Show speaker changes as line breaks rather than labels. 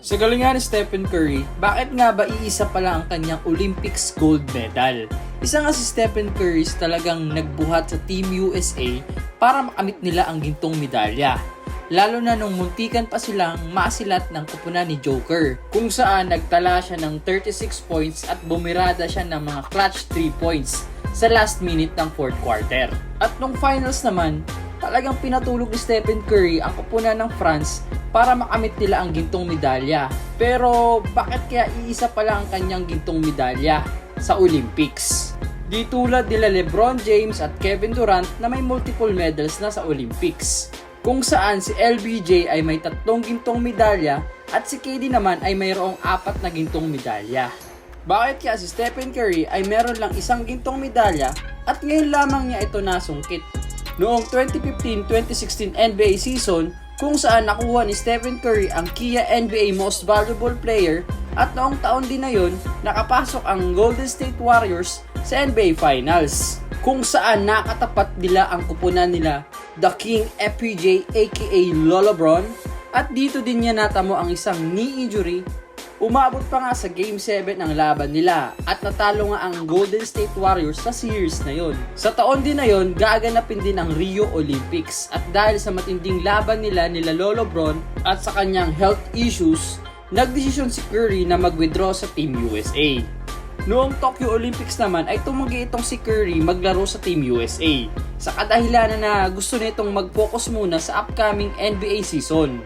Sa galingan ni Stephen Curry, bakit nga ba iisa pa lang ang kanyang Olympics gold medal? Isa nga si Stephen Curry talagang nagbuhat sa Team USA para makamit nila ang gintong medalya. Lalo na nung muntikan pa silang masilat ng kupunan ni Joker, kung saan nagtala siya ng 36 points at bumirada siya ng mga clutch 3 points sa last minute ng fourth quarter. At nung finals naman, talagang pinatulog ni Stephen Curry ang kupunan ng France para makamit nila ang gintong medalya. Pero bakit kaya iisa pa lang ang kanyang gintong medalya sa Olympics? Di tulad nila LeBron James at Kevin Durant na may multiple medals na sa Olympics. Kung saan si LBJ ay may tatlong gintong medalya at si KD naman ay mayroong apat na gintong medalya. Bakit kaya si Stephen Curry ay meron lang isang gintong medalya at ngayon lamang niya ito nasungkit? Noong 2015-2016 NBA season kung saan nakuha ni Stephen Curry ang Kia NBA Most Valuable Player at noong taon din na yun, nakapasok ang Golden State Warriors sa NBA Finals kung saan nakatapat nila ang kupunan nila The King FPJ aka Lolo Bron at dito din niya natamo ang isang knee injury Umabot pa nga sa Game 7 ang laban nila at natalo nga ang Golden State Warriors sa series na yon. Sa taon din na yon, gaganapin din ang Rio Olympics at dahil sa matinding laban nila nila Lolo Bron at sa kanyang health issues, nagdesisyon si Curry na mag-withdraw sa Team USA. Noong Tokyo Olympics naman ay tumanggi itong si Curry maglaro sa Team USA sa kadahilanan na gusto nitong mag-focus muna sa upcoming NBA season.